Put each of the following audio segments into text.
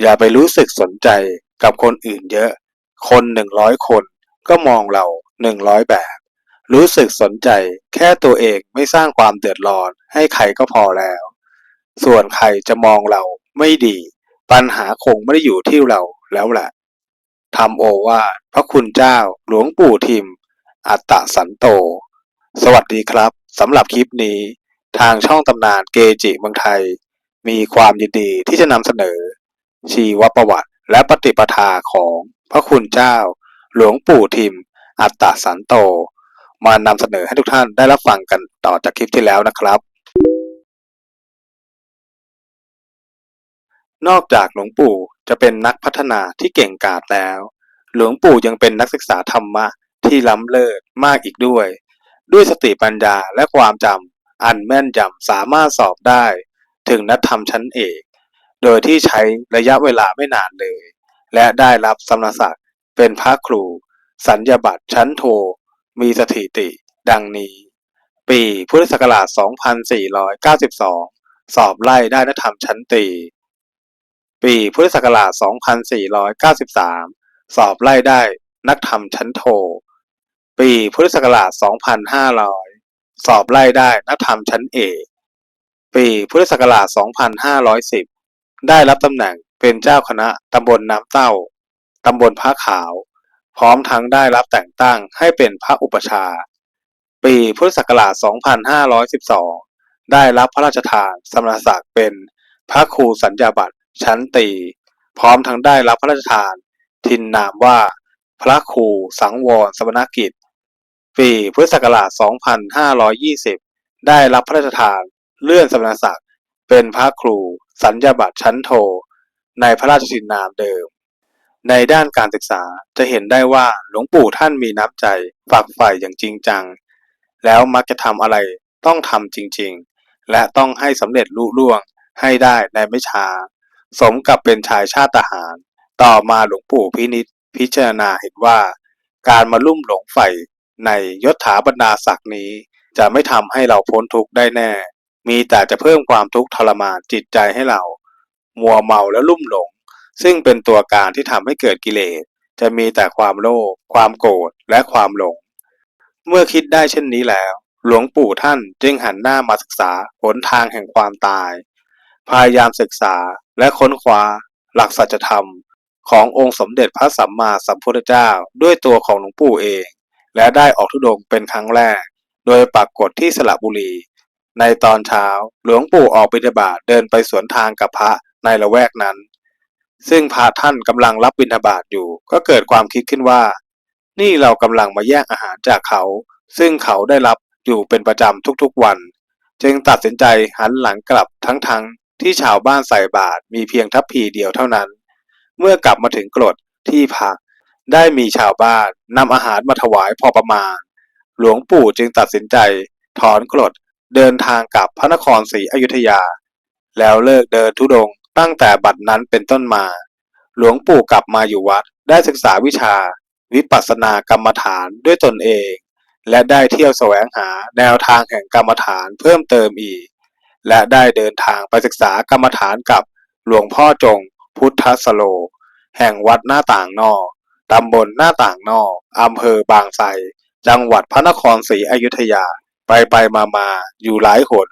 อย่าไปรู้สึกสนใจกับคนอื่นเยอะ คนหนึ่งร้อยคนก็มองเราหนึ่งร้อยแบบ รู้สึกสนใจแค่ตัวเองไม่สร้างความเดือดร้อนให้ใครก็พอแล้ว ส่วนใครจะมองเราไม่ดี ปัญหาคงไม่ได้อยู่ที่เราแล้วแหละทำโอวาทพระคุณเจ้าหลวงปู่ทิม อัตตะสันโต สวัสดีครับสำหรับคลิปนี้ ทางช่องตำนานเกจิเมืองไทย มีความยินดีที่จะนำเสนอ ชีวประวัติ และปฏิปทาของพระคุณเจ้า หลวงปู่ทิม อัตตสันโต มานำเสนอให้ทุกท่านได้รับฟังกันต่อจากคลิปที่แล้วนะครับ นอกจากหลวงปู่จะเป็นนักพัฒนาที่เก่งกาจแล้ว หลวงปู่ยังเป็นนักศึกษาธรรมะที่ล้ำเลิศมากอีกด้วย ด้วยสติปัญญาและความจำอันแม่นยำสามารถสอบได้ ถึงนักธรรมชั้นเอก โดยที่ใช้ระยะเวลาไม่นานเลย และได้รับสมณศักดิ์เป็นพระครู สัญญาบัตรชั้นโท มีสถิติ ดังนี้ ปีพุทธศักราช 2492 สอบไล่ได้นักธรรมชั้นตี ปีพุทธศักราช 2493 สอบไล่ได้นักธรรมชั้นโท ปีพุทธศักราช 2500 สอบไล่ได้นักธรรมชั้นเอก ปีพุทธศักราช 2510 ได้รับตำแหน่งเป็นเจ้าคณะตำบลน้ำเต้า ตำบลพระขาว พร้อมทั้งได้รับแต่งตั้งให้เป็นพระอุปชา ปีพุทธศักราช 2512 ได้รับพระราชทานสมณศักดิ์เป็นพระครูสัญญาบัตรชั้นตี พร้อมทั้งได้รับพระราชทาน ทินนามว่า พระครูสังวรสมณกิจ ปีพุทธศักราช 2520 ได้รับพระราชทานเลื่อนสมณศักดิ์เป็นพระครู สัญญาบัตรชั้นโท ในพระราชทินนามเดิม ในด้านการศึกษาจะเห็นได้ว่าหลวงปู่ท่านมีน้ำใจฝักใฝ่อย่างจริงจัง แล้วมักจะทำอะไรต้องทำจริงๆ และต้องให้สำเร็จลุล่วงให้ได้ในไม่ช้า สมกับเป็นชายชาติทหาร ต่อมาหลวงปู่พินิจพิจารณาเห็นว่า การมาลุ่มหลงใฝ่ในยศถาบรรดาศักดิ์นี้ จะไม่ทำให้เราพ้นทุกข์ได้แน่ มีแต่จะเพิ่มความทุกข์ทรมานจิตใจให้เรา มัวเมาและลุ่มหลง ซึ่งเป็นตัวการที่ทำให้เกิดกิเลส จะมีแต่ความโลภความโกรธและความหลง เมื่อคิดได้เช่นนี้แล้ว หลวงปู่ท่านจึงหันหน้ามาศึกษาหนทางแห่งความตาย พยายามศึกษาและค้นคว้า หลักสัจธรรม ขององค์สมเด็จพระสัมมาสัมพุทธเจ้าด้วยตัวของหลวงปู่เอง และได้ออกธุดงเป็นครั้งแรก โดยปรากฏที่สระบุรี ในตอนเช้าหลวงปู่ออกบิณฑบาตเดินไปสวนทางกับพระในละแวกนั้น ซึ่งพระท่านกำลังรับบิณฑบาตอยู่ ก็เกิดความคิดขึ้นว่า นี่เรากำลังมาแย่งอาหารจากเขา ซึ่งเขาได้รับอยู่เป็นประจำทุกๆวัน จึงตัดสินใจหันหลังกลับทั้งๆที่ชาวบ้านใส่บาตรมีเพียงทัพพีเดียวเท่านั้น เมื่อกลับมาถึงกรดที่พักได้มีชาวบ้านนำอาหารมาถวายพอประมาณ หลวงปู่จึงตัดสินใจถอนกรด เดินทางกลับพระนครศรีอยุธยา แล้วเลิกเดินทุดงตั้งแต่บัดนั้นเป็นต้นมา หลวงปู่กลับมาอยู่วัดได้ศึกษาวิชา วิปัสสนากรรมฐานด้วยตนเอง และได้เที่ยวแสวงหาแนวทางแห่งกรรมฐานเพิ่มเติมอีก และได้เดินทางไปศึกษากรรมฐานกับหลวงพ่อจง พุทธสโล แห่งวัดหน้าต่างนอกตำบลหน้าต่างนอกอำเภอบางไทรจังหวัดพระนครศรีอยุธยา ไปไปมามาอยู่หลายหน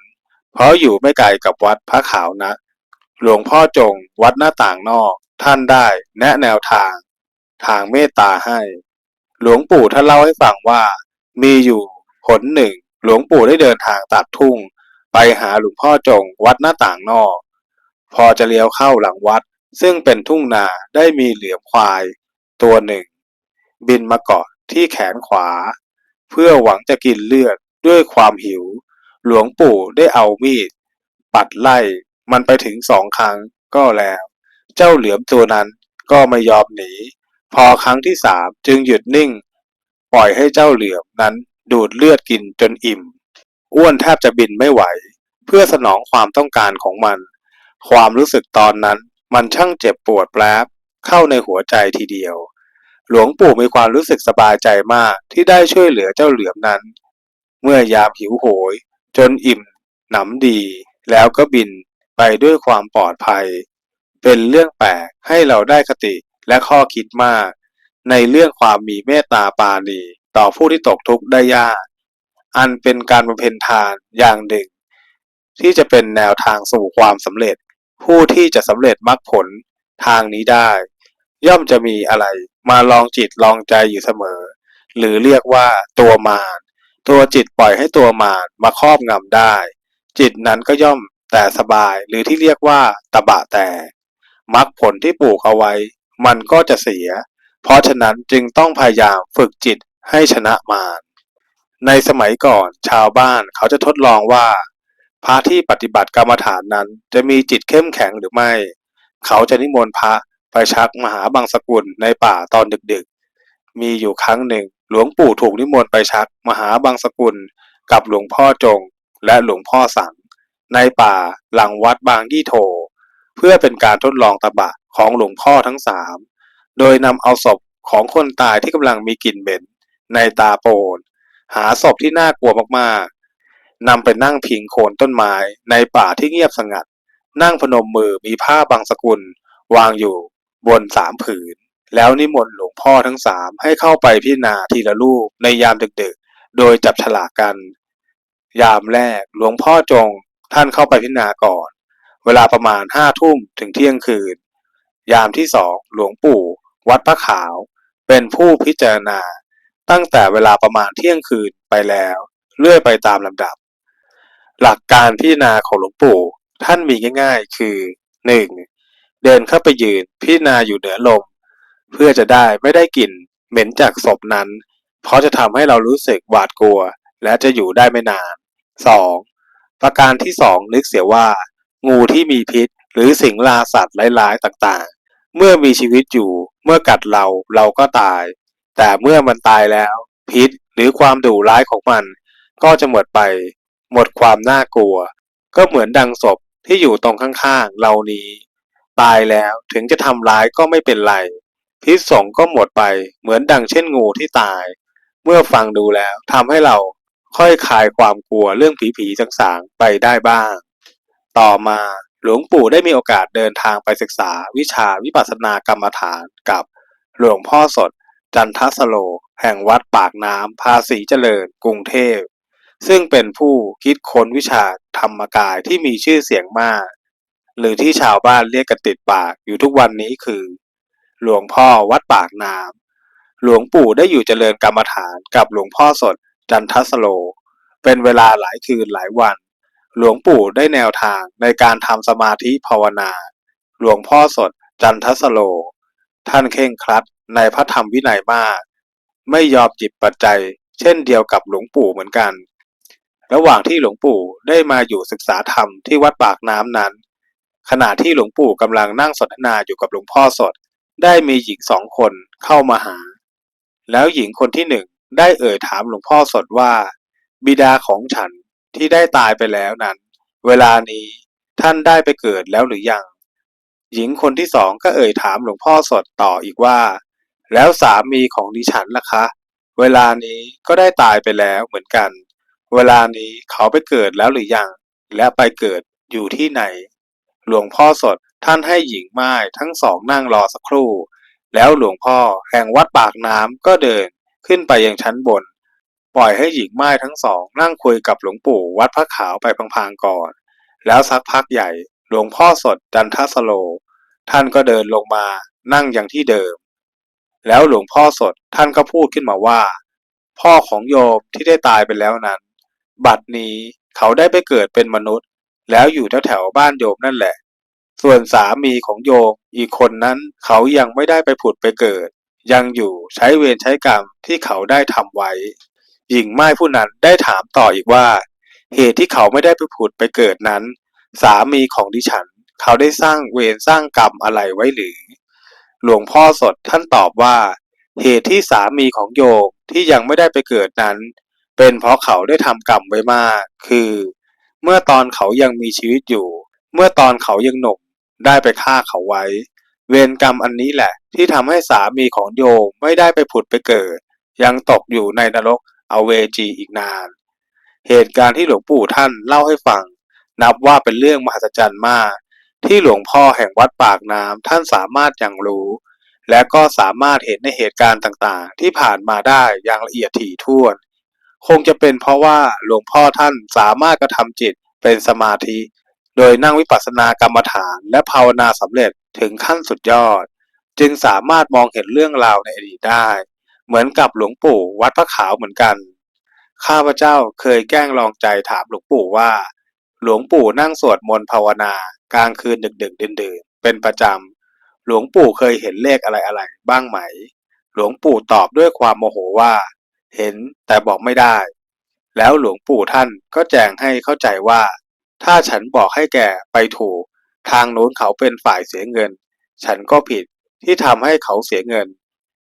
เพราะอยู่ไม่ไกลกับวัดพระขาวนะ หลวงพ่อจงวัดหน้าต่างนอก ท่านได้แนะแนวทาง ทางเมตตาให้ หลวงปู่ท่านเล่าให้ฟังว่า มีอยู่หนหนึ่ง หลวงปู่ได้เดินทางตัดทุ่ง ไปหาหลวงพ่อจงวัดหน้าต่างนอก พอจะเลี้ยวเข้าหลังวัด ซึ่งเป็นทุ่งนาได้มีเหลือมควาย ตัวหนึ่ง บินมาเกาะที่แขนขวา เพื่อหวังจะกินเลือด ด้วยความหิว หลวงปู่ได้เอามีด ปัดไล่มันไปถึงสองครั้งก็แล้ว เจ้าเหลือมตัวนั้นก็ไม่ยอมหนี พอครั้งที่สามจึงหยุดนิ่ง ปล่อยให้เจ้าเหลือมนั้นดูดเลือดกินจนอิ่ม อ้วนแทบจะบินไม่ไหว เพื่อสนองความต้องการของมัน ความรู้สึกตอนนั้นมันช่างเจ็บปวดแปลบเข้าในหัวใจทีเดียว หลวงปู่มีความรู้สึกสบายใจมากที่ได้ช่วยเหลือเจ้าเหลือมนั้น เมื่อยามหิวโหย จนอิ่มหนำดี แล้วก็บินไปด้วยความปลอดภัย เป็นเรื่องแปลกให้เราได้คติและข้อคิดมาก ในเรื่องความมีเมตตาปาณีต่อผู้ที่ตกทุกข์ได้ยาก อันเป็นการบำเพ็ญทานอย่างหนึ่ง ที่จะเป็นแนวทางสู่ความสำเร็จ ผู้ที่จะสำเร็จมรรคผลทางนี้ได้ ย่อมจะมีอะไรมาลองจิตลองใจอยู่เสมอ หรือเรียกว่าตัวมาร ตัวจิตปล่อยให้ตัวมารมาครอบงำได้ จิตนั้นก็ย่อมแต่สบายหรือที่เรียกว่าตบะแต่มรรคผลที่ปลูกเอาไว้ มันก็จะเสีย เพราะฉะนั้นจึงต้องพยายามฝึกจิตให้ชนะมารในสมัยก่อนชาวบ้านเขาจะทดลองว่า พระที่ปฏิบัติกรรมฐานนั้นจะมีจิตเข้มแข็งหรือไม่ เขาจะนิมนต์พระไปชักมหาบางสกุลในป่าตอนดึกๆ มีอยู่ครั้งหนึ่ง หลวงปู่ถูกนิมนต์ไปชัก มหาบางสกุล กับหลวงพ่อจง และหลวงพ่อสัง ในป่าหลังวัดบางยี่โถ เพื่อเป็นการทดลองตบะของหลวงพ่อทั้งสามโดยนำเอาศพของคนตายที่กำลังมีกลิ่นเหม็นในตาโปน หาศพที่น่ากลัวมากๆนำไปนั่งพิงโคนต้นไม้ในป่าที่เงียบสงัด นั่งพนมมือมีผ้าบางสกุล วางอยู่บนสามผืน แล้วนิมนต์หลวงพ่อทั้งสามให้เข้าไปพิจารณาทีละรูปในยามดึกๆ โดยจับฉลากกัน ยามแรกหลวงพ่อจงท่านเข้าไปพิจารณาก่อน เวลาประมาณห้าทุ่มถึงเที่ยงคืน ยามที่สองหลวงปู่ วัดพระขาว เป็นผู้พิจารณา ตั้งแต่เวลาประมาณเที่ยงคืนไปแล้ว เลื่อยไปตามลำดับ หลักการพิจารณาของหลวงปู่ท่านมีง่าย ๆ คือ 1. เดินเข้าไปยืนพิจารณาอยู่เหนือลม เพื่อจะได้ไม่ได้กลิ่นเหม็นจากศพนั้น เพราะจะทำให้เรารู้สึกหวาดกลัว และจะอยู่ได้ไม่นาน 2. ประการที่สองนึกเสียว่า งูที่มีพิษ หรือสิงลาสัตว์ร้ายๆต่างๆ เมื่อมีชีวิตอยู่เมื่อกัดเราเราก็ตาย แต่เมื่อมันตายแล้ว พิษหรือความดุร้ายของมัน ก็จะหมดไป หมดความน่ากลัว ก็เหมือนดังศพที่อยู่ตรงข้างๆเรานี้ ตายแล้วถึงจะทำร้ายก็ไม่เป็นไร พิษสงก็หมดไปเหมือนดังเช่นงูที่ตาย เมื่อฟังดูแล้วทำให้เราค่อยคลายความกลัวเรื่องผีๆสางๆไปได้บ้าง ต่อมาหลวงปู่ได้มีโอกาสเดินทางไปศึกษาวิชาวิปัสสนากรรมฐานกับหลวงพ่อสด จันทสโล แห่งวัดปากน้ำภาษีเจริญกรุงเทพ ซึ่งเป็นผู้คิดค้นวิชาธรรมกายที่มีชื่อเสียงมาก หรือที่ชาวบ้านเรียกกันติดปากอยู่ทุกวันนี้คือ หลวงพ่อวัดปากน้ำหลวงปู่ได้อยู่เจริญกรรมฐานกับหลวงพ่อสดจันทสโล เป็นเวลาหลายคืนหลายวัน หลวงปู่ได้แนวทางในการทำสมาธิภาวนา หลวงพ่อสดจันทสโล ท่านเค่งครัดในพระธรรมวินัยมาก ไม่ยอมจิบปัจจัย เช่นเดียวกับหลวงปู่เหมือนกัน ระหว่างที่หลวงปู่ได้มาอยู่ศึกษาธรรมที่วัดปากน้ำนั้น ขณะที่หลวงปู่กำลังนั่งสนทนาอยู่กับหลวงพ่อสด ได้มีหญิงสองคนเข้ามาหา แล้วหญิงคนที่หนึ่งได้เอ่ยถามหลวงพ่อสดว่า บิดาของฉันที่ได้ตายไปแล้วนั้น เวลานี้ท่านได้ไปเกิดแล้วหรือยัง หญิงคนที่สองก็เอ่ยถามหลวงพ่อสดต่ออีกว่า แล้วสามีของดิฉันล่ะคะ เวลานี้ก็ได้ตายไปแล้วเหมือนกัน เวลานี้เขาไปเกิดแล้วหรือยัง และไปเกิดอยู่ที่ไหน หลวงพ่อสด ท่านให้หญิงไม้ทั้งสองนั่งรอสักครู่ แล้วหลวงพ่อแห่งวัดปากน้ำก็เดินขึ้นไปยังชั้นบน ปล่อยให้หญิงไม้ทั้งสองนั่งคุยกับหลวงปู่วัดพระขาวไปพลางๆก่อน แล้วสักพักใหญ่หลวงพ่อสดจันทสโล ท่านก็เดินลงมานั่งอย่างที่เดิม แล้วหลวงพ่อสดท่านก็พูดขึ้นมาว่า พ่อของโยมที่ได้ตายไปแล้วนั้น บัดนี้เขาได้ไปเกิดเป็นมนุษย์ แล้วอยู่แถวแถวๆบ้านโยมนั่นแหละ ส่วนสามีของโยมอีกคนนั้นเขายังไม่ได้ไปผุดไปเกิด ยังอยู่ใช้เวรใช้กรรมที่เขาได้ทำไว้ หญิงไม้ผู้นั้นได้ถามต่ออีกว่า เหตุที่เขาไม่ได้ไปผุดไปเกิดนั้น สามีของดิฉัน เขาได้สร้างเวรสร้างกรรมอะไรไว้หรือ หลวงพ่อสดท่านตอบว่า เหตุที่สามีของโยมที่ยังไม่ได้ไปเกิดนั้น เป็นเพราะเขาได้ทำกรรมไว้มาก คือ เมื่อตอนเขายังมีชีวิตอยู่ เมื่อตอนเขายังหนุ่ม ได้ไปฆ่าเขาไว้ เวรกรรมอันนี้แหละ ที่ทำให้สามีของโยมไม่ได้ไปผุดไปเกิด ยังตกอยู่ในนรกอเวจีอีกนาน เหตุการณ์ที่หลวงปู่ท่านเล่าให้ฟัง นับว่าเป็นเรื่องมหัศจรรย์มาก ที่หลวงพ่อแห่งวัดปากน้ำท่านสามารถอย่างรู้ และก็สามารถเห็นในเหตุการณ์ต่างๆ ที่ผ่านมาได้อย่างละเอียดถี่ถ้วน คงจะเป็นเพราะว่าหลวงพ่อท่านสามารถกระทำจิตเป็นสมาธิ โดยนั่งวิปัสสนากรรมฐานและภาวนาสำเร็จถึงขั้นสุดยอด จึงสามารถมองเห็นเรื่องราวในอดีตได้ เหมือนกับหลวงปู่วัดพระขาวเหมือนกัน ข้าพเจ้าเคยแกล้งลองใจถามหลวงปู่ว่า หลวงปู่นั่งสวดมนต์ภาวนากลางคืนดึกๆดื่นเป็นประจำ หลวงปู่เคยเห็นเลขอะไรๆบ้างไหม หลวงปู่ตอบด้วยความโมโหว่า เห็นแต่บอกไม่ได้ แล้วหลวงปู่ท่านก็แจงให้เข้าใจว่า ถ้าฉันบอกให้แกไปถูก ทางโน้นเขาเป็นฝ่ายเสียเงิน ฉันก็ผิดที่ทำให้เขาเสียเงิน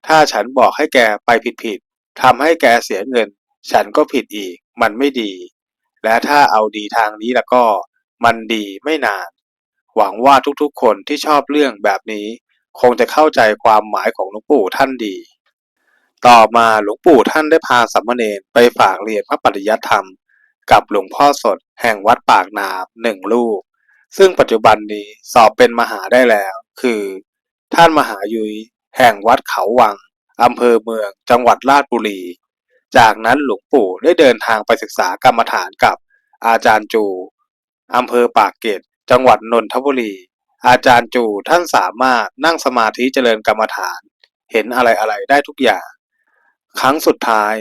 ถ้าฉันบอกให้แกไปผิดผิดทำให้แกเสียเงิน ฉันก็ผิดอีก มันไม่ดี และถ้าเอาดีทางนี้แล้วก็ มันดีไม่นาน หวังว่าทุกๆคนที่ชอบเรื่องแบบนี้ คงจะเข้าใจความหมายของหลวงปู่ท่านดี ต่อมาหลวงปู่ท่านได้พาสามมเณรไปฝากเรียนพระปริยัติธรรม กับหลวงพ่อสดแห่งวัดปากน้ำหนึ่งรูป ซึ่งปัจจุบันนี้สอบเป็นมหาได้แล้ว คือ ท่านมหายุยแห่งวัดเขาวังอำเภอเมืองจังหวัดราชบุรี จากนั้นหลวงปู่ได้เดินทางไปศึกษากรรมฐานกับอาจารย์จูอำเภอปากเกร็ดจังหวัดนนทบุรี อาจารย์จูท่านสามารถนั่งสมาธิเจริญกรรมฐาน เห็นอะไรอะไรได้ทุกอย่าง ครั้งสุดท้าย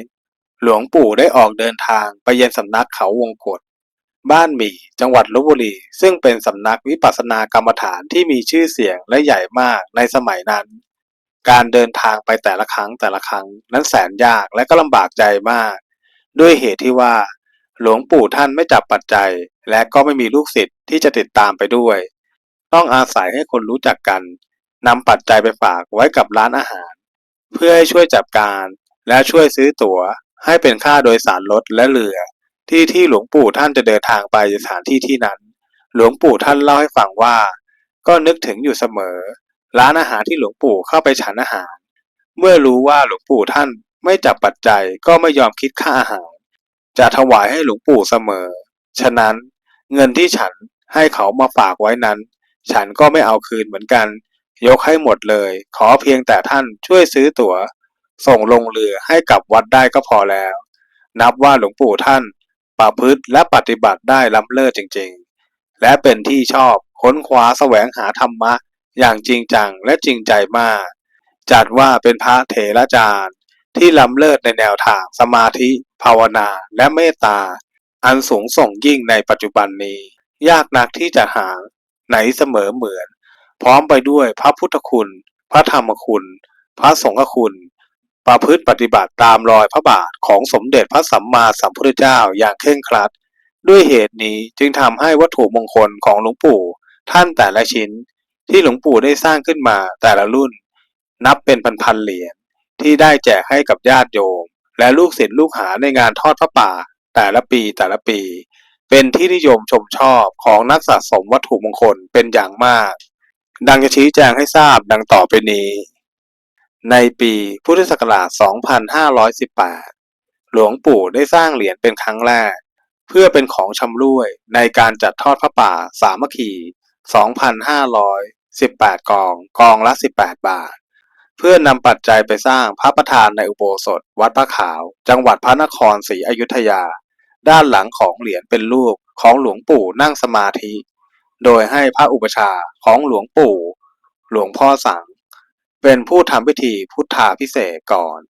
หลวงปู่ได้ออกเดินทางไปยังสำนักเขาวงกฏบ้านหมี่ จังหวัดลบบุรี ซึ่งเป็นสำนักวิปัสสนากรรมฐานที่มีชื่อเสียงและใหญ่มากในสมัยนั้น การเดินทางไปแต่ละครั้งแต่ละครั้งนั้นแสนยากและก็ลำบากใจมาก ด้วยเหตุที่ว่า หลวงปู่ท่านไม่จับปัจจัย และก็ไม่มีลูกศิษย์ที่จะติดตามไปด้วย ต้องอาศัยให้คนรู้จักกันนำปัจจัยไปฝากไว้กับร้านอาหาร เพื่อให้ช่วยจับการและช่วยซื้อตั๋ว ให้เป็นค่าโดยสารรถและเรือ ที่ที่หลวงปู่ท่านจะเดินทางไปสถานที่ที่นั้น หลวงปู่ท่านเล่าให้ฟังว่า ก็นึกถึงอยู่เสมอ ร้านอาหารที่หลวงปู่เข้าไปฉันอาหาร เมื่อรู้ว่าหลวงปู่ท่านไม่จับปัจจัยก็ไม่ยอมคิดค่าอาหาร จะถวายให้หลวงปู่เสมอ ฉะนั้นเงินที่ฉันให้เขามาฝากไว้นั้น ฉันก็ไม่เอาคืนเหมือนกัน ยกให้หมดเลย ขอเพียงแต่ท่านช่วยซื้อตั๋ว ส่งลงเรือให้กับวัดได้ก็พอแล้ว นับว่าหลวงปู่ท่านประพฤติและปฏิบัติได้ล้ำเลิศจริงๆ และเป็นที่ชอบค้นคว้าแสวงหาธรรมะ อย่างจริงจังและจริงใจมาก จัดว่าเป็นพระเถระจารย์ที่ล้ำเลิศในแนวทางสมาธิ ภาวนาและเมตตา อันสูงส่งยิ่งในปัจจุบันนี้ ยากนักที่จะหาไหนเสมอเหมือน พร้อมไปด้วยพระพุทธคุณ พระธรรมคุณ พระสงฆ์คุณ ประพฤติปฏิบัติตามรอยพระบาทของสมเด็จพระสัมมาสัมพุทธเจ้าอย่างเคร่งครัด ด้วยเหตุนี้จึงทำให้วัตถุมงคลของหลวงปู่ท่านแต่ละชิ้น ที่หลวงปู่ได้สร้างขึ้นมาแต่ละรุ่น นับเป็นพันๆเหรียญที่ได้แจกให้กับญาติโยม และลูกศิษย์ลูกหาในงานทอดพระป่า แต่ละปีแต่ละปี เป็นที่นิยมชมชอบของนักสะสมวัตถุมงคลเป็นอย่างมาก ดังจะชี้แจงให้ทราบดังต่อไปนี้ ในปีพุทธศักราช 2518 หลวงปู่ได้สร้างเหรียญเป็นครั้งแรก เพื่อเป็นของชำร่วยในการจัดทอดพระป่าสามัคคี 2,518 กอง กองละ 18 บาท เพื่อนำปัจจัยไปสร้างพระประธานในอุโบสถ วัดพระขาว จังหวัดพระนครศรีอยุธยา ด้านหลังของเหรียญเป็นรูปของหลวงปู่นั่งสมาธิ โดยให้พระอุปชาของหลวงปู่ หลวงพ่อสัง เป็นผู้ทำพิธีพุทธาพิเศษก่อน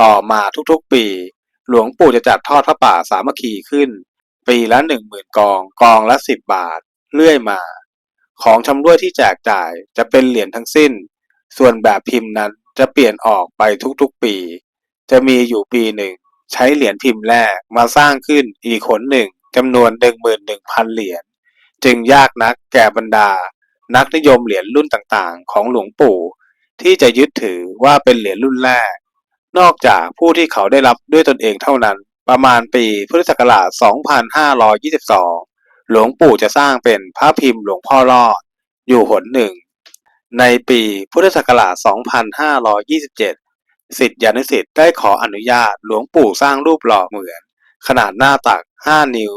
ต่อมาทุกๆปี หลวงปู่จะจัดทอดพระป่าสามัคคีขึ้น ปีละหนึ่งหมื่นกองกองละสิบบาท เรื่อยมา ของชำร่วยที่แจกจ่ายจะเป็นเหรียญทั้งสิ้น ส่วนแบบพิมพ์นั้นจะเปลี่ยนออกไปทุกๆปี จะมีอยู่ปีหนึ่งใช้เหรียญพิมพ์แรกมาสร้างขึ้นอีกขนหนึ่งจำนวนหนึ่งหมื่นหนึ่งพันเหรียญจึงยากนักแก่บรรดา นักนิยมเหรียญรุ่นต่างๆ ของหลวงปู่ ที่จะยึดถือว่าเป็นเหรียญรุ่นแรก นอกจากผู้ที่เขาได้รับด้วยตนเองเท่านั้น ประมาณปีพุทธศักราช 2522 หลวงปู่จะสร้างเป็นพระพิมพ์หลวงพ่อรอด อยู่หนหนึ่ง ในปีพุทธศักราช 2527 สิทธิานุสิทธิ์ได้ขออนุญาตหลวงปู่สร้างรูปหล่อเหมือน ขนาดหน้าตัก 5 นิ้ว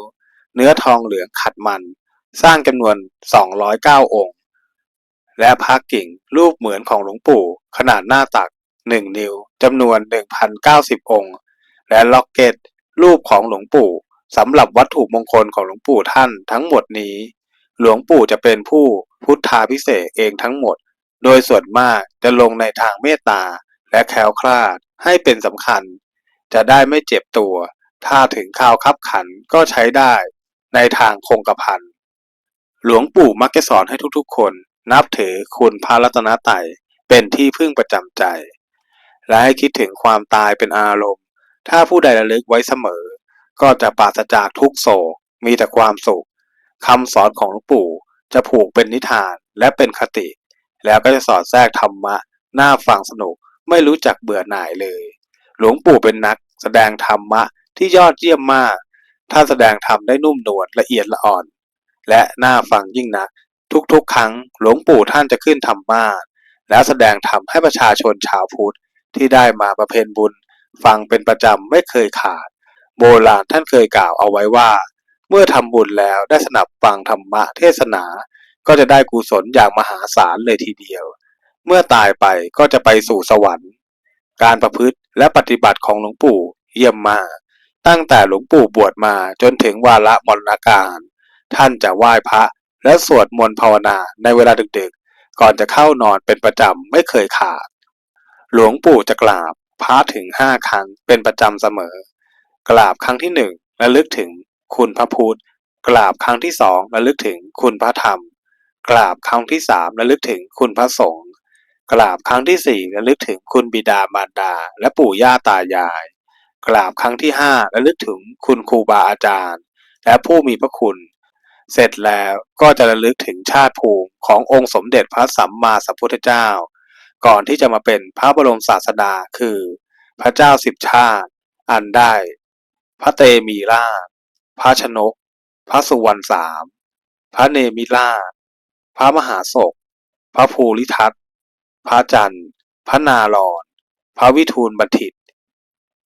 เนื้อทองเหลืองขัดมัน สร้างจำนวน 209 องค์ และพระกิ่งรูปเหมือนของหลวงปู่ ขนาดหน้าตัก 1 นิ้วจำนวน 1,090 องค์ และล็อกเก็ต รูปของหลวงปู่สำหรับวัตถุมงคลของหลวงปู่ท่านทั้งหมดนี้ หลวงปู่จะเป็นผู้พุทธาพิเศษเองทั้งหมด โดยส่วนมากจะลงในทางเมตตาและแคล้วคลาดให้เป็นสำคัญ จะได้ไม่เจ็บตัว ถ้าถึงข่าวคับขันก็ใช้ได้ ในทางคงกระพันหลวงปู่มักจะสอนให้ทุกๆคน นับถือคุณพระรัตนตรัยเป็นที่พึ่งประจำใจ และให้คิดถึงความตายเป็นอารมณ์ ถ้าผู้ใดระลึกไว้เสมอ ก็จะปราศจากทุกโศกมีแต่ความสุขคำสอนของหลวงปู่จะผูกเป็นนิทานและเป็นคติ แล้วก็จะสอดแทรกธรรมะน่าฟังสนุกไม่รู้จักเบื่อหน่ายเลย หลวงปู่เป็นนักแสดงธรรมะที่ยอดเยี่ยมมาก ท่านแสดงธรรมได้นุ่มนวลละเอียดละอ่อน และน่าฟังยิ่งนัก ทุกๆ ครั้งหลวงปู่ท่านจะขึ้นธรรมาสแล้วแสดงธรรมให้ประชาชนชาวพุทธที่ได้มาประเพณบุญ ฟังเป็นประจำไม่เคยขาด โบราณท่านเคยกล่าวเอาไว้ว่า เมื่อทำบุญแล้วได้สนับฟังธรรมะเทศนา ก็จะได้กุศลอย่างมหาศาลเลยทีเดียว เมื่อตายไปก็จะไปสู่สวรรค์ การประพฤติและปฏิบัติของหลวงปู่เยี่ยมมาก ตั้งแต่หลวงปู่บวชมาจนถึงวาระมรณการ ท่านจะไหว้พระ และสวดมนต์ภาวนาในเวลาดึกๆ ก่อนจะเข้านอนเป็นประจำไม่เคยขาด หลวงปู่จะกราบพระถึงห้าครั้งเป็นประจำเสมอ กราบครั้งที่หนึ่งระลึกถึงคุณพระพุทธกราบครั้งที่สองระลึกถึงคุณพระธรรม กราบครั้งที่สามระลึกถึงคุณพระสงฆ์กราบครั้งที่สี่ระลึกถึงคุณบิดามารดา และปู่ย่าตายาย กราบครั้งที่ห้าระลึกถึงคุณครูบาอาจารย์ และผู้มีพระคุณ เสร็จแล้วก็จะระลึกถึงชาติภูมิขององค์สมเด็จพระสัมมาสัมพุทธเจ้า ก่อนที่จะมาเป็นพระบรมศาสดาคือ พระเจ้าสิบชาติ อันได้ พระเตมีราชพระชนก พระสุวรรณสาม พระเนมิราชพระมหาโศก พระภูริทัตพระจันทร์ พระนารอน พระวิทูลบัณฑิต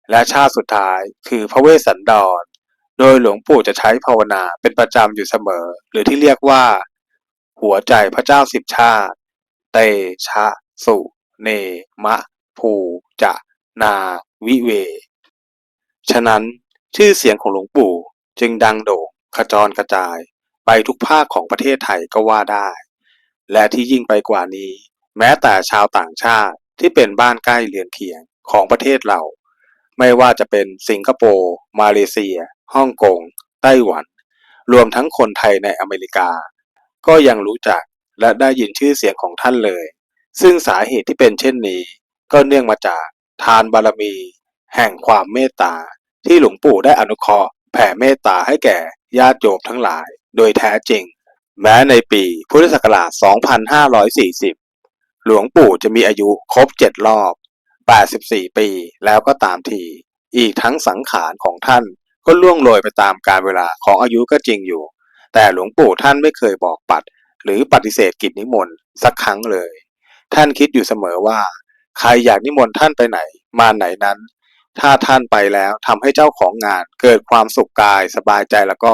และชาติสุดท้ายคือพระเวสสันดร โดยหลวงปู่จะใช้ภาวนาเป็นประจำอยู่เสมอ หรือที่เรียกว่า หัวใจพระเจ้าสิบชาติ เตชะ สุ เนมะ ภูจะนาวิเว ฉะนั้นชื่อเสียงของหลวงปู่จึงดังโด่งขจรกระจายไปทุกภาคของประเทศไทยก็ว่าได้ และที่ยิ่งไปกว่านี้ แม้แต่ชาวต่างชาติที่เป็นบ้านใกล้เรือนเคียงของประเทศเรา ไม่ว่าจะเป็นสิงคโปร์ มาเลเซีย ฮ่องกง ไต้หวัน รวมทั้งคนไทยในอเมริกา ก็ยังรู้จักและได้ยินชื่อเสียงของท่านเลย ซึ่งสาเหตุที่เป็นเช่นนี้ ก็เนื่องมาจากทานบารมี แห่งความเมตตา ที่หลวงปู่ได้อนุเคราะห์แผ่เมตตาให้แก่ญาติโยมทั้งหลาย โดยแท้จริง แม้ในปีพุทธศักราช 2540 หลวงปู่จะมีอายุครบ 7 รอบ 84 ปีแล้วก็ตามที อีกทั้งสังขารของท่าน ก็ล่วงโรยไปตามกาลเวลาของอายุก็จริงอยู่ แต่หลวงปู่ท่านไม่เคยบอกปัด หรือปฏิเสธกิจนิมนต์สักครั้งเลย ท่านคิดอยู่เสมอว่า ใครอยากนิมนต์ท่านไปไหน มาไหนนั้น ถ้าท่านไปแล้วทำให้เจ้าของงานเกิดความสุขกายสบายใจแล้วก็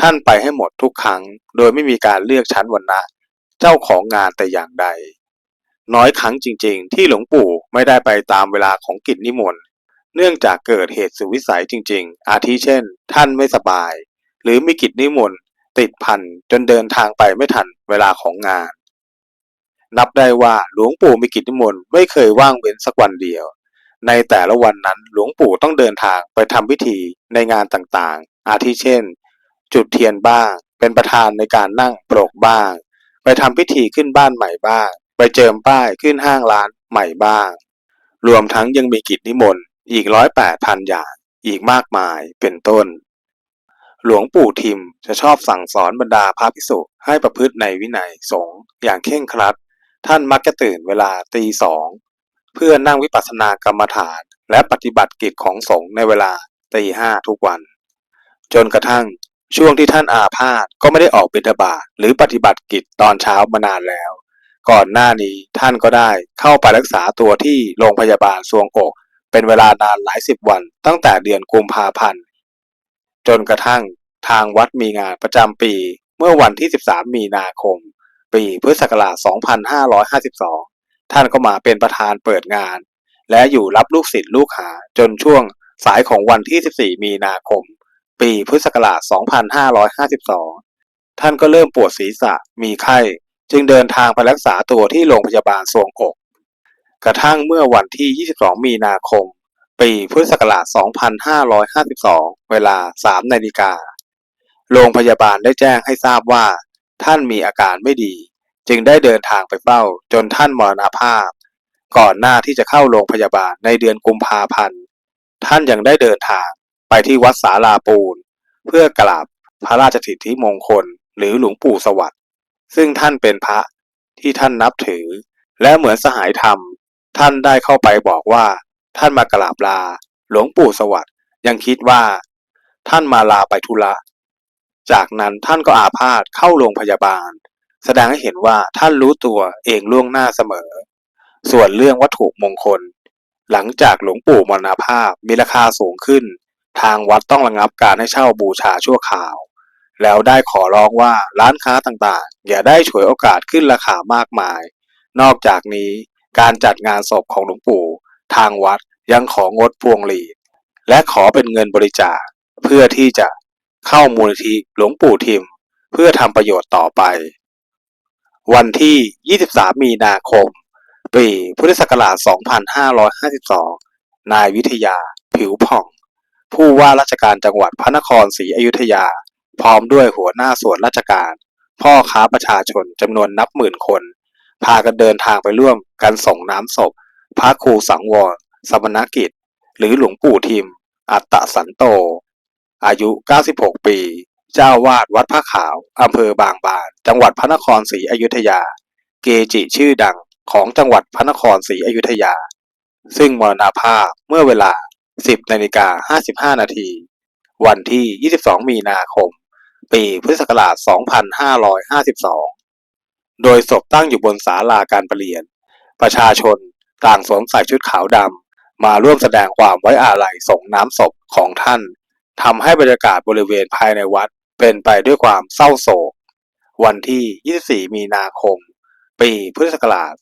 ท่านไปให้หมดทุกครั้ง โดยไม่มีการเลือกชั้นวรรณะ เจ้าของงานแต่อย่างใด น้อยครั้งจริง ๆ ที่หลวงปู่ไม่ได้ไปตามเวลาของกิจนิมนต์ เนื่องจากเกิดเหตุสุวิสัยจริง ๆ อาทิเช่น ท่านไม่สบาย หรือมีกิจนิมนต์ติดพันจนเดินทางไปไม่ทันเวลาของงาน นับได้ว่าหลวงปู่มีกิจนิมนต์ไม่เคยว่างเว้นสักวันเดียว ในแต่ละวันนั้นหลวงปู่ต้องเดินทางไปทำพิธีในงานต่างๆ อาทิเช่น จุดเทียนบ้าง เป็นประธานในการนั่งโปรกบ้าง ไปทำพิธีขึ้นบ้านใหม่บ้าง ไปเจิมป้ายขึ้นห้างร้านใหม่บ้าง รวมทั้งยังมีกิจนิมนต์ อีกร้อยแปดพันอย่างอีกมากมายเป็นต้น หลวงปู่ทิมจะชอบสั่งสอนบรรดาพระภิกษุให้ประพฤติในวินัยสงฆ์อย่างเคร่งครัด ท่านมักจะตื่นเวลาตีสองเพื่อนั่งวิปัสสนากรรมฐานและปฏิบัติกิจของสงฆ์ในเวลาตีห้าทุกวัน จนกระทั่งช่วงที่ท่านอาพาธก็ไม่ได้ออกบิณฑบาตหรือปฏิบัติกิจตอนเช้ามานานแล้ว ก่อนหน้านี้ท่านก็ได้เข้าไปรักษาตัวที่โรงพยาบาลสวงอก เป็นเวลานานหลายสิบวันตั้งแต่เดือนกุมภาพันธ์ จนกระทั่งทางวัดมีงานประจำปีเมื่อวันที่ 13 มีนาคม ปีพุทธศักราช 2552 ท่านก็มาเป็นประธานเปิดงาน และอยู่รับลูกศิษย์ลูกหาจนช่วงสายของวันที่ 14 มีนาคม ปีพุทธศักราช 2552 ท่านก็เริ่มปวดศีรษะมีไข้ จึงเดินทางไปรักษาตัวที่โรงพยาบาลสวงอก กระทั่งเมื่อวันที่ 22 มีนาคม ปีพุทธศักราช 2552 เวลา 3 นาฬิกา โรงพยาบาลได้แจ้งให้ทราบว่า ท่านมีอาการไม่ดี จึงได้เดินทางไปเฝ้าจนท่านมรณภาพ ก่อนหน้าที่จะเข้าโรงพยาบาลในเดือนกุมภาพันธ์ ท่านยังได้เดินทางไปที่วัดสาลาปูน เพื่อกราบพระราชสิทธิมงคล หรือหลวงปู่สวัสดิ์ซึ่งท่านเป็นพระที่ท่านนับถือ และเหมือนสหายธรรม ท่านได้เข้าไปบอกว่า ท่านมากราบลา หลวงปู่สวัสด์ยังคิดว่า ท่านมาลาไปธุระ จากนั้นท่านก็อาพาธเข้าโรงพยาบาล แสดงให้เห็นว่าท่านรู้ตัวเองล่วงหน้าเสมอ ส่วนเรื่องวัตถุมงคล หลังจากหลวงปู่มรณภาพมีราคาสูงขึ้น ทางวัดต้องระงับการให้เช่าบูชาชั่วคราว แล้วได้ขอร้องว่าร้านค้าต่างๆ อย่าได้ฉวยโอกาสขึ้นราคามากมาย นอกจากนี้ การจัดงานศพของหลวงปู่ ทางวัดยังของดพวงหลีดและขอเป็นเงินบริจาคเพื่อที่จะเข้ามูลนิธิหลวงปู่ทิม เพื่อทำประโยชน์ต่อไป วันที่ 23 มีนาคม ปีพุทธศักราช 2552 นายวิทยา ผิวผ่อง ผู้ว่าราชการจังหวัดพระนครศรีอยุธยา พร้อมด้วยหัวหน้าส่วนราชการ พ่อค้าประชาชนจำนวนนับหมื่นคน พากันเดินทางไปร่วมกันส่งน้ำศพ พระครูสังวร สมณกิจ หรือหลวงปู่ทิม อัตตสันโต อายุ 96 ปี เจ้าวาดวัดพระขาว อำเภอบางบาน จังหวัดพระนครศรีอยุธยา เกจิชื่อดังของจังหวัดพระนครศรีอยุธยา ซึ่งมรณภาพเมื่อเวลา 10นาฬิกา55 นาที วันที่ 22 มีนาคม ปีพุทธศักราช 2552 โดยศพตั้งอยู่บนศาลาการประเรียน ประชาชนต่างสวมใส่ชุดขาวดำมาร่วมแสดงความไว้อาลัยส่งน้ำศพของท่านทำให้บรรยากาศบริเวณภายในวัดเป็นไปด้วยความเศร้าโศก วันที่ 24 มีนาคม ปีพุทธศักราช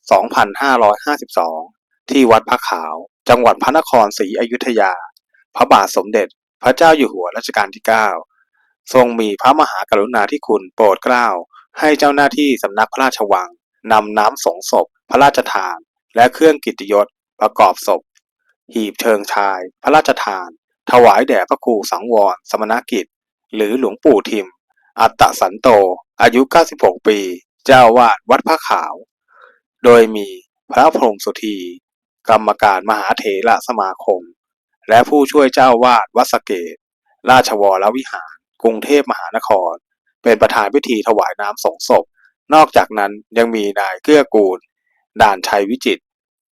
2552 ที่วัดพระขาว จังหวัดพระนครศรีอยุธยา พระบาทสมเด็จ พระเจ้าอยู่หัวรัชกาลที่ 9 ทรงมีพระมหากรุณาธิคุณโปรดเกล้า ให้เจ้าหน้าที่สำนักพระราชวังนำน้ำสงศพ พระราชทาน และเครื่องกิตติยศประกอบศพ หีบเชิงชาย พระราชทาน ถวายแด่พระครูสังวร สมณกิจ หรือหลวงปู่ทิม อัตตสันโต อายุ 96 ปี เจ้าวาดวัดพระขาว โดยมีพระพรหมสุธี กรรมการมหาเถระสมาคม และผู้ช่วยเจ้าวาดวัดสเกต ราชวรวิหาร กรุงเทพมหานคร เป็นประธานพิธีถวายน้ำสงศพ นอกจากนั้นยังมีนายเกื้อกูล ด่านชัยวิจิต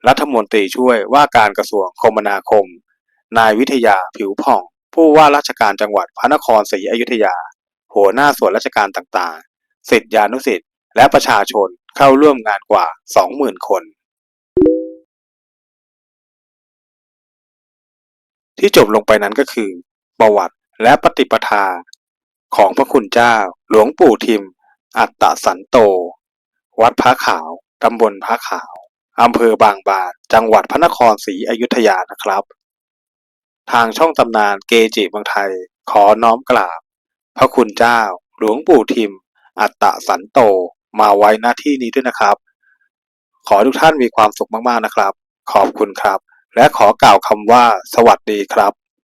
รัฐมนตรีช่วยว่าการกระทรวงคมนาคม นายวิทยาผิวผ่อง ผู้ว่าราชการจังหวัดพระนครศรีอยุธยา หัวหน้าส่วนราชการต่างๆ สิทธิานุสิทธิ์และประชาชนเข้าร่วมงานกว่า 20,000 คน ที่จบลงไปนั้นก็คือ ประวัติและปฏิปทา ของพระคุณเจ้า หลวงปู่ทิม อัตตสันโต วัดพระขาว ตำบลพระขาว อำเภอบางบาน จังหวัดพระนครศรีอยุธยานะครับ ทางช่องตำนานเกจิเมืองไทย ขอน้อมกราบ พระคุณเจ้า หลวงปู่ทิม อัตตสันโต มาไว้หน้าที่นี้ด้วยนะครับ ขอทุกท่านมีความสุขมากๆนะครับ ขอบคุณครับ และขอกล่าวคำว่า สวัสดีครับ